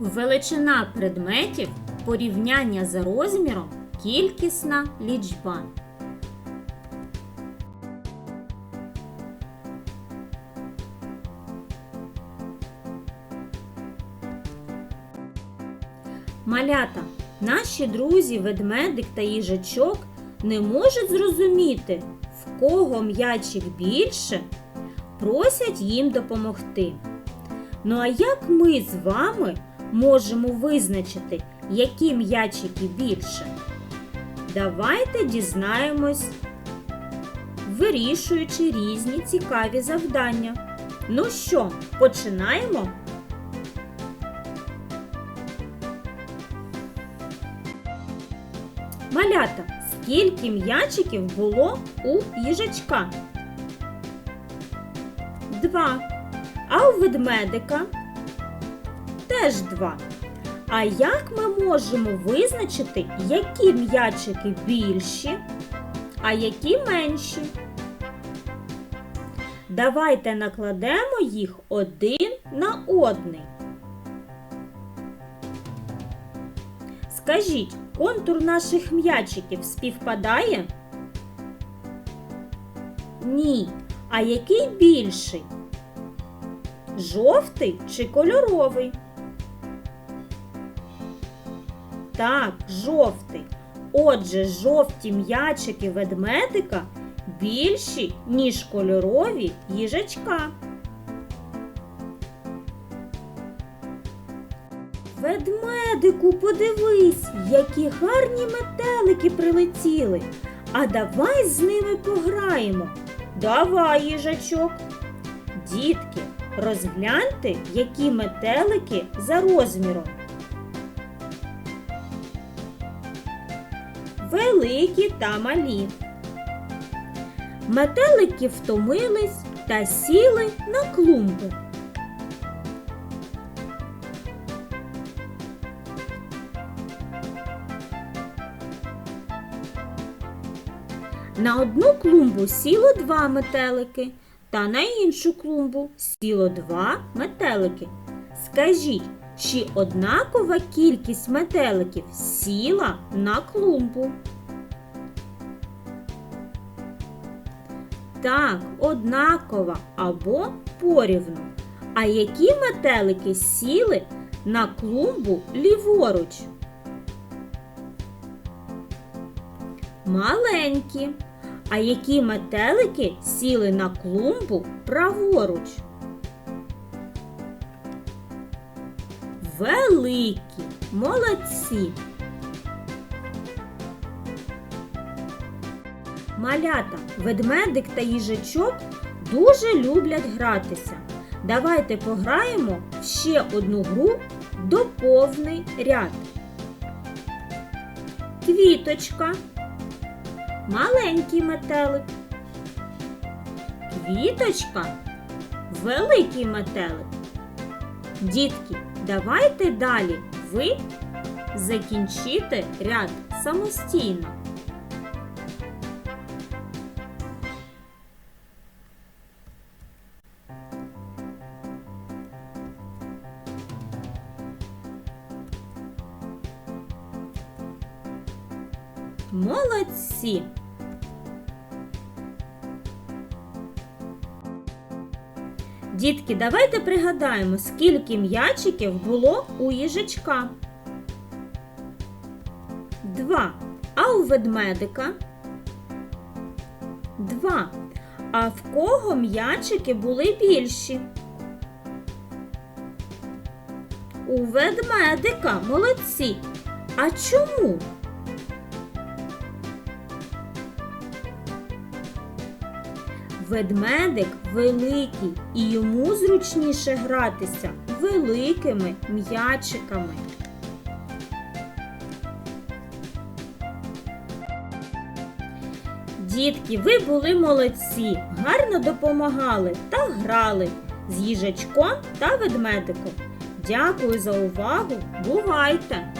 Величина предметів, порівняння за розміром, кількісна лічба. Малята, наші друзі, ведмедик та їжачок не можуть зрозуміти, в кого м'ячик більше, просять їм допомогти. Ну а як ми з вами можемо визначити, які м'ячики більше? Давайте дізнаємось, вирішуючи різні цікаві завдання. Ну що, починаємо? Малята, скільки м'ячиків було у їжачка? Два. А у ведмедика? Теж два. А як ми можемо визначити, які м'ячики більші, а які менші? Давайте накладемо їх один на одний. Скажіть, контур наших м'ячиків співпадає? Ні. А який більший? Жовтий чи кольоровий? Так, жовтий. Отже, жовті м'ячики ведмедика більші, ніж кольорові їжачка. Ведмедику, подивись, які гарні метелики прилетіли. А давай з ними пограємо. Давай, їжачок. Дітки, розгляньте, які метелики за розміром. Великі та малі. Метелики втомились та сіли на клумби. На одну клумбу сіло два метелики, та на іншу клумбу сіло два метелики. Скажіть, чи однакова кількість метеликів сіла на клумбу? Так, однакова або порівну. А які метелики сіли на клумбу ліворуч? Маленькі. А які метелики сіли на клумбу праворуч? Великі, молодці. Малята, ведмедик та їжачок дуже люблять гратися. Давайте пограємо в ще одну гру до повний ряд. Квіточка. Маленький метелик. Квіточка. Великий метелик. Дітки, давайте далі ви закінчите ряд самостійно. Молодці! Дітки, давайте пригадаємо, скільки м'ячиків було у їжачка. Два. А у ведмедика? Два. А в кого м'ячики були більші? У ведмедика молодці. А чому? Ведмедик великий і йому зручніше гратися великими м'ячиками. Дітки, ви були молодці, гарно допомагали та грали з їжачком та ведмедиком. Дякую за увагу! Бувайте!